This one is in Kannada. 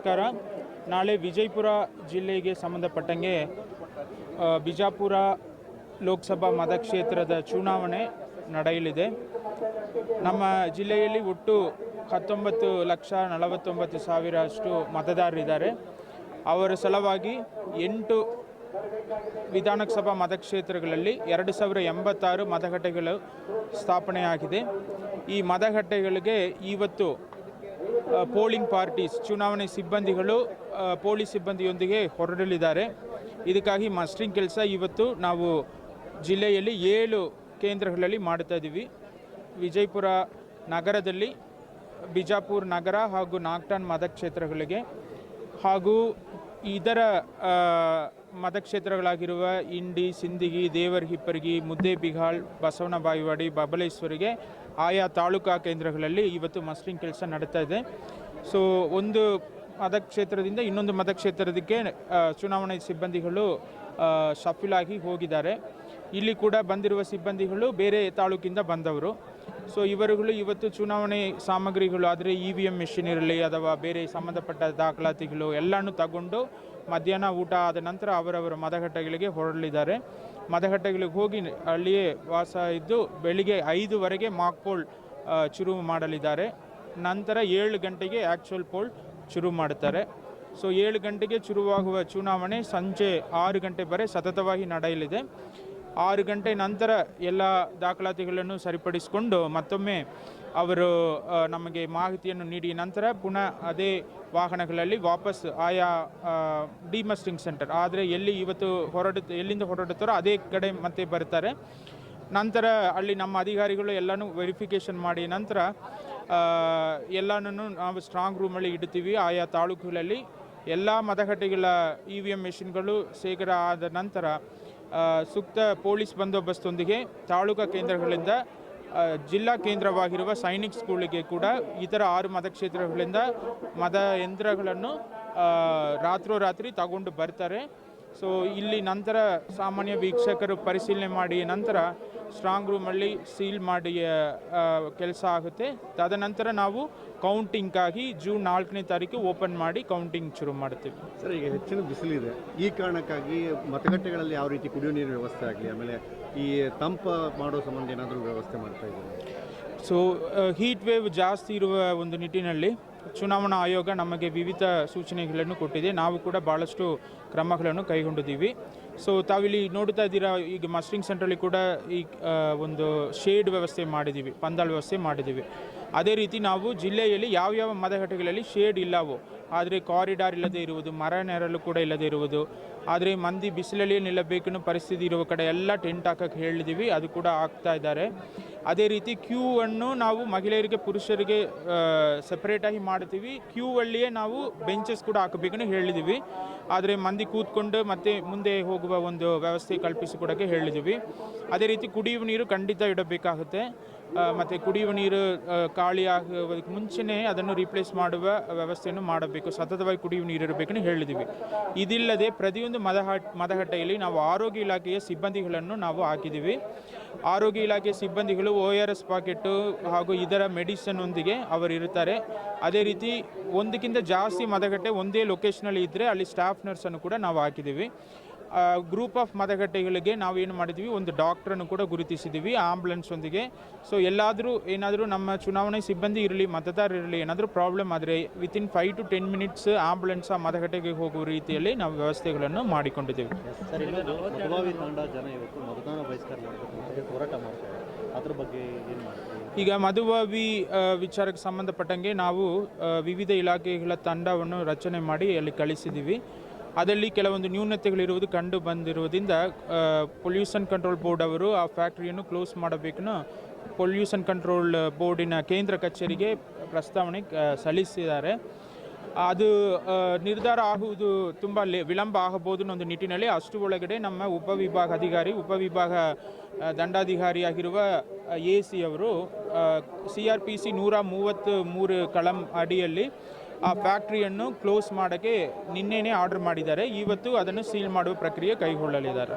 ನಮಸ್ಕಾರ. ನಾಳೆ ವಿಜಯಪುರ ಜಿಲ್ಲೆಗೆ ಸಂಬಂಧಪಟ್ಟಂಗೆ ಬಿಜಾಪುರ ಲೋಕಸಭಾ ಮತಕ್ಷೇತ್ರದ ಚುನಾವಣೆ ನಡೆಯಲಿದೆ. ನಮ್ಮ ಜಿಲ್ಲೆಯಲ್ಲಿ ಒಟ್ಟು ಹತ್ತೊಂಬತ್ತು ಲಕ್ಷ ನಲವತ್ತೊಂಬತ್ತು ಸಾವಿರ ಅಷ್ಟು ಮತದಾರರಿದ್ದಾರೆ. ಅವರ ಸಲುವಾಗಿ ಎಂಟು ವಿಧಾನಸಭಾ ಮತಕ್ಷೇತ್ರಗಳಲ್ಲಿ ಎರಡು ಸಾವಿರ ಎಂಬತ್ತಾರು ಮತಗಟ್ಟೆಗಳು ಸ್ಥಾಪನೆಯಾಗಿದೆ. ಈ ಮತಗಟ್ಟೆಗಳಿಗೆ ಇವತ್ತು ಪೋಲಿಂಗ್ ಪಾರ್ಟೀಸ್, ಚುನಾವಣೆ ಸಿಬ್ಬಂದಿಗಳು ಪೊಲೀಸ್ ಸಿಬ್ಬಂದಿಯೊಂದಿಗೆ ಹೊರಡಲಿದ್ದಾರೆ. ಇದಕ್ಕಾಗಿ ಮಸ್ಟ್ರಿಂಗ್ ಕೆಲಸ ಇವತ್ತು ನಾವು ಜಿಲ್ಲೆಯಲ್ಲಿ ಏಳು ಕೇಂದ್ರಗಳಲ್ಲಿ ಮಾಡ್ತಾ ಇದ್ದೀವಿ. ವಿಜಯಪುರ ನಗರದಲ್ಲಿ, ಬಿಜಾಪುರ ನಗರ ಹಾಗೂ ನಾಗ್ಟಾನ್ ಮತಕ್ಷೇತ್ರಗಳಿಗೆ ಹಾಗೂ ಇದರ ಮತಕ್ಷೇತ್ರಗಳಾಗಿರುವ ಇಂಡಿ, ಸಿಂದಿಗಿ, ದೇವರ ಮುದ್ದೆ ಮುದ್ದೇಬಿಹಾಳ್ ಬಸವನ ಬಾಯಿವಾಡಿ, ಬಬಲೇಶ್ವರಿಗೆ ಆಯಾ ತಾಲೂಕಾ ಕೇಂದ್ರಗಳಲ್ಲಿ ಇವತ್ತು ಮಸ್ಟ್ರಿಂಗ್ ಕೆಲಸ ನಡೀತಾ ಇದೆ. ಸೊ ಒಂದು ಮತಕ್ಷೇತ್ರದಿಂದ ಇನ್ನೊಂದು ಮತಕ್ಷೇತ್ರದಕ್ಕೆ ಚುನಾವಣೆ ಸಿಬ್ಬಂದಿಗಳು ಸಫಲಾಗಿ ಹೋಗಿದ್ದಾರೆ. ಇಲ್ಲಿ ಕೂಡ ಬಂದಿರುವ ಸಿಬ್ಬಂದಿಗಳು ಬೇರೆ ತಾಲೂಕಿಂದ ಬಂದವರು. ಸೊ ಇವರುಗಳು ಇವತ್ತು ಚುನಾವಣೆ ಸಾಮಗ್ರಿಗಳು, ಆದರೆ ಇ ವಿ ಎಂ ಮೆಷಿನ್ ಇರಲಿ ಅಥವಾ ಬೇರೆ ಸಂಬಂಧಪಟ್ಟ ದಾಖಲಾತಿಗಳು ಎಲ್ಲನೂ ತಗೊಂಡು ಮಧ್ಯಾಹ್ನ ಊಟ ಆದ ನಂತರ ಅವರವರ ಮತಗಟ್ಟೆಗಳಿಗೆ ಹೊರಡಲಿದ್ದಾರೆ ಮತಗಟ್ಟೆಗಳಿಗೆ ಹೋಗಿ ಅಲ್ಲಿಯೇ ವಾಸ ಇದ್ದು ಬೆಳಿಗ್ಗೆ ಐದುವರೆಗೆ ಮಾಕ್ ಪೋಲ್ ಶುರು ಮಾಡಲಿದ್ದಾರೆ. ನಂತರ ಏಳು ಗಂಟೆಗೆ ಆ್ಯಕ್ಚುಯಲ್ ಪೋಲ್ ಶುರು ಮಾಡುತ್ತಾರೆ. ಸೊ ಏಳು ಗಂಟೆಗೆ ಶುರುವಾಗುವ ಚುನಾವಣೆ ಸಂಜೆ ಆರು ಗಂಟೆ ಬರೆ ಸತತವಾಗಿ ನಡೆಯಲಿದೆ. ಆರು ಗಂಟೆ ನಂತರ ಎಲ್ಲ ದಾಖಲಾತಿಗಳನ್ನು ಸರಿಪಡಿಸಿಕೊಂಡು ಮತ್ತೊಮ್ಮೆ ಅವರು ನಮಗೆ ಮಾಹಿತಿಯನ್ನು ನೀಡಿ ನಂತರ ಪುನಃ ಅದೇ ವಾಹನಗಳಲ್ಲಿ ವಾಪಸ್ ಆಯಾ ಡಿಮಸ್ಟಿಂಗ್ ಸೆಂಟರ್. ಆದರೆ ಎಲ್ಲಿ ಇವತ್ತು ಹೊರಡು ಎಲ್ಲಿಂದ ಹೊರಡುತ್ತಾರೋ ಅದೇ ಕಡೆ ಮತ್ತೆ ಬರ್ತಾರೆ ನಂತರ ಅಲ್ಲಿ ನಮ್ಮ ಅಧಿಕಾರಿಗಳು ಎಲ್ಲನೂ ವೆರಿಫಿಕೇಷನ್ ಮಾಡಿ ನಂತರ ಎಲ್ಲನೂ ನಾವು ಸ್ಟ್ರಾಂಗ್ ರೂಮಲ್ಲಿ ಇಡ್ತೀವಿ ಆಯಾ ತಾಲೂಕುಗಳಲ್ಲಿ ಎಲ್ಲ ಮತಗಟ್ಟೆಗಳ ಇ ವಿ ಎಂ ಮೆಷಿನ್ಗಳು ಶೇಖರ ಆದ ನಂತರ ಸೂಕ್ತ ಪೊಲೀಸ್ ಬಂದೋಬಸ್ತೊಂದಿಗೆ ತಾಲೂಕಾ ಕೇಂದ್ರಗಳಿಂದ ಜಿಲ್ಲಾ ಕೇಂದ್ರವಾಗಿರುವ ಸೈನಿಕ್ ಸ್ಕೂಲಿಗೆ ಕೂಡ ಇತರ ಆರು ಮತಕ್ಷೇತ್ರಗಳಿಂದ ಮತ ಯಂತ್ರಗಳನ್ನು ರಾತ್ರೋರಾತ್ರಿ ತಗೊಂಡು ಬರ್ತಾರೆ. ಸೊ ಇಲ್ಲಿ ನಂತರ ಸಾಮಾನ್ಯ ವೀಕ್ಷಕರು ಪರಿಶೀಲನೆ ಮಾಡಿ ನಂತರ ಸ್ಟ್ರಾಂಗ್ ರೂಮಲ್ಲಿ ಸೀಲ್ ಮಾಡಿ ಕೆಲಸ ಆಗುತ್ತೆ. ತದನಂತರ ನಾವು ಕೌಂಟಿಂಗ್ಗಾಗಿ ಜೂನ್ ನಾಲ್ಕನೇ ತಾರೀಕು ಓಪನ್ ಮಾಡಿ ಕೌಂಟಿಂಗ್ ಶುರು ಮಾಡ್ತೀವಿ. ಸರ್ ಈಗ ಹೆಚ್ಚಿನ ಬಿಸಿಲಿದೆ. ಈ ಕಾರಣಕ್ಕಾಗಿ ಮತಗಟ್ಟೆಗಳಲ್ಲಿ ಯಾವ ರೀತಿ ಕುಡಿಯೋ ನೀರಿನ ವ್ಯವಸ್ಥೆ ಆಗಲಿ ಆಮೇಲೆ ಈ ತಂಪ ಮಾಡೋ ಸಂಬಂಧ ಏನಾದರೂ ವ್ಯವಸ್ಥೆ ಮಾಡ್ತಾ ಇದ್ದಾರೆ? ಸೊ ಹೀಟ್ ವೇವ್ ಜಾಸ್ತಿ ಇರುವ ಒಂದು ನಿಟ್ಟಿನಲ್ಲಿ ಚುನಾವಣಾ ಆಯೋಗ ನಮಗೆ ವಿವಿಧ ಸೂಚನೆಗಳನ್ನು ಕೊಟ್ಟಿದೆ. ನಾವು ಕೂಡ ಭಾಳಷ್ಟು ಕ್ರಮಗಳನ್ನು ಕೈಗೊಂಡಿದ್ದೀವಿ. ಸೊ ತಾವಿಲ್ಲಿ ನೋಡ್ತಾ ಇದ್ದೀರಾ, ಈಗ ಮಸ್ಟ್ರಿಂಗ್ ಸೆಂಟ್ರಲ್ಲಿ ಕೂಡ ಈ ಒಂದು ಶೇಡ್ ವ್ಯವಸ್ಥೆ ಮಾಡಿದ್ದೀವಿ ಪಂದಾಳ್ ವ್ಯವಸ್ಥೆ ಮಾಡಿದ್ದೀವಿ. ಅದೇ ರೀತಿ ನಾವು ಜಿಲ್ಲೆಯಲ್ಲಿ ಯಾವ್ಯಾವ ಮತಗಟ್ಟೆಗಳಲ್ಲಿ ಶೇಡ್ ಇಲ್ಲವೋ, ಆದರೆ ಕಾರಿಡಾರ್ ಇಲ್ಲದೆ ಇರುವುದು, ಮರ ನೆರಳು ಕೂಡ ಇಲ್ಲದೆ ಇರುವುದು, ಆದರೆ ಮಂದಿ ಬಿಸಿಲಲ್ಲಿ ನಿಲ್ಲಬೇಕನ್ನೋ ಪರಿಸ್ಥಿತಿ ಇರುವ ಕಡೆ ಎಲ್ಲ ಟೆಂಟ್ ಹಾಕಕ್ಕೆ ಹೇಳಿದ್ದೀವಿ. ಅದು ಕೂಡ ಆಗ್ತಾ ಇದ್ದಾರೆ. ಅದೇ ರೀತಿ ಕ್ಯೂ ಅನ್ನು ನಾವು ಮಹಿಳೆಯರಿಗೆ, ಪುರುಷರಿಗೆ ಸೆಪರೇಟಾಗಿ ಮಾಡ್ತೀವಿ. ಕ್ಯೂ ಅಲ್ಲಿಯೇ ನಾವು ಬೆಂಚಸ್ ಕೂಡ ಹಾಕಬೇಕನ್ನು ಹೇಳಿದ್ದೀವಿ ಆದರೆ ಮಂದಿ ಕೂತ್ಕೊಂಡು ಮತ್ತೆ ಮುಂದೆ ಹೋಗುವ ಒಂದು ವ್ಯವಸ್ಥೆ ಕಲ್ಪಿಸಿಕೊಡೋಕ್ಕೆ ಹೇಳಿದ್ದೀವಿ ಅದೇ ರೀತಿ ಕುಡಿಯುವ ನೀರು ಖಂಡಿತ ಇಡಬೇಕಾಗುತ್ತೆ. ಮತ್ತು ಕುಡಿಯುವ ನೀರು ಖಾಳಿ ಆಗುವುದಕ್ಕೆ ಮುಂಚೆನೇ ಅದನ್ನು ರೀಪ್ಲೇಸ್ ಮಾಡುವ ವ್ಯವಸ್ಥೆಯನ್ನು ಮಾಡಬೇಕು. ಸತತವಾಗಿ ಕುಡಿಯುವ ನೀರು ಇರಬೇಕನ್ನು ಹೇಳಿದ್ದೀವಿ ಇದಿಲ್ಲದೆ ಪ್ರತಿಯೊಂದು ಮದಹಟ್ಟ ಮತಗಟ್ಟೆಯಲ್ಲಿ ನಾವು ಆರೋಗ್ಯ ಇಲಾಖೆಯ ಸಿಬ್ಬಂದಿಗಳನ್ನು ನಾವು ಹಾಕಿದ್ದೀವಿ ಆರೋಗ್ಯ ಇಲಾಖೆ ಸಿಬ್ಬಂದಿಗಳು ಒ ಆರ್ ಎಸ್ ಪಾಕೆಟ್ಟು ಹಾಗೂ ಇದರ ಮೆಡಿಸನ್ನೊಂದಿಗೆ ಅವರು ಇರುತ್ತಾರೆ. ಅದೇ ರೀತಿ ಒಂದಕ್ಕಿಂತ ಜಾಸ್ತಿ ಮತಗಟ್ಟೆ ಒಂದೇ ಲೊಕೇಶನಲ್ಲಿ ಇದ್ದರೆ ಅಲ್ಲಿ ಸ್ಟಾಫ್ ನರ್ಸನ್ನು ಕೂಡ ನಾವು ಹಾಕಿದ್ದೀವಿ. ಗ್ರೂಪ್ ಆಫ್ ಮತಗಟ್ಟೆಗಳಿಗೆ ನಾವು ಏನು ಮಾಡಿದ್ವಿ ಒಂದು ಡಾಕ್ಟ್ರನ್ನು ಕೂಡ ಗುರುತಿಸಿದ್ದೀವಿ ಆಂಬುಲೆನ್ಸ್ ಒಂದಿಗೆ ಸೊ, ಎಲ್ಲಾದರೂ ಏನಾದರೂ ನಮ್ಮ ಚುನಾವಣೆ ಸಿಬ್ಬಂದಿ ಇರಲಿ, ಮತದಾರರು ಇರಲಿ, ಏನಾದರೂ ಪ್ರಾಬ್ಲಮ್ ಆದರೆ within five to ten minutes ambulance ಆ ಮತಗಟ್ಟೆಗೆ ಹೋಗುವ ರೀತಿಯಲ್ಲಿ ನಾವು ವ್ಯವಸ್ಥೆಗಳನ್ನು ಮಾಡಿಕೊಂಡಿದ್ದೇವೆ. ಹೋರಾಟ ಮಾಡ್ತಾರೆ. ಅದ್ರ ಬಗ್ಗೆ ಏನು ಈಗ ಮಧುಬಾವಿ ವಿಚಾರಕ್ಕೆ ಸಂಬಂಧಪಟ್ಟಂಗೆ ನಾವು ವಿವಿಧ ಇಲಾಖೆಗಳ ತಂಡವನ್ನು ರಚನೆ ಮಾಡಿ ಅಲ್ಲಿ ಕಳಿಸಿದ್ದೀವಿ ಅದರಲ್ಲಿ ಕೆಲವೊಂದು ನ್ಯೂನತೆಗಳಿರುವುದು ಕಂಡು ಬಂದಿರುವುದರಿಂದ ಪೊಲ್ಯೂಷನ್ ಕಂಟ್ರೋಲ್ ಬೋರ್ಡ್ ಅವರು ಆ ಫ್ಯಾಕ್ಟ್ರಿಯನ್ನು ಕ್ಲೋಸ್ ಮಾಡಬೇಕನ್ನು ಪೊಲ್ಯೂಷನ್ ಕಂಟ್ರೋಲ್ ಬೋರ್ಡಿನ ಕೇಂದ್ರ ಕಚೇರಿಗೆ ಪ್ರಸ್ತಾವನೆ ಸಲ್ಲಿಸಿದ್ದಾರೆ. ಅದು ನಿರ್ಧಾರ ಆಗುವುದು ತುಂಬ ವಿಳಂಬ ಆಗಬಹುದು ಅನ್ನೋ ನಿಟ್ಟಿನಲ್ಲಿ ಅಷ್ಟು ಒಳಗಡೆ ನಮ್ಮ ಉಪವಿಭಾಗ ಅಧಿಕಾರಿ, ಉಪವಿಭಾಗ ದಂಡಾಧಿಕಾರಿ ದಂಡಾಧಿಕಾರಿಯಾಗಿರುವ ಎ ಸಿ ಅವರು ಸಿ ಆರ್ ಪಿ ಸಿ ನೂರ ಮೂವತ್ತು ಮೂರು ಕಳಂ ಅಡಿಯಲ್ಲಿ ಆ ಫ್ಯಾಕ್ಟ್ರಿಯನ್ನು ಕ್ಲೋಸ್ ಮಾಡೋಕ್ಕೆ ನಿನ್ನೆನೇ ಆರ್ಡರ್ ಮಾಡಿದ್ದಾರೆ. ಇವತ್ತು ಅದನ್ನು ಸೀಲ್ ಮಾಡುವ ಪ್ರಕ್ರಿಯೆ ಕೈಗೊಳ್ಳಲಿದ್ದಾರೆ.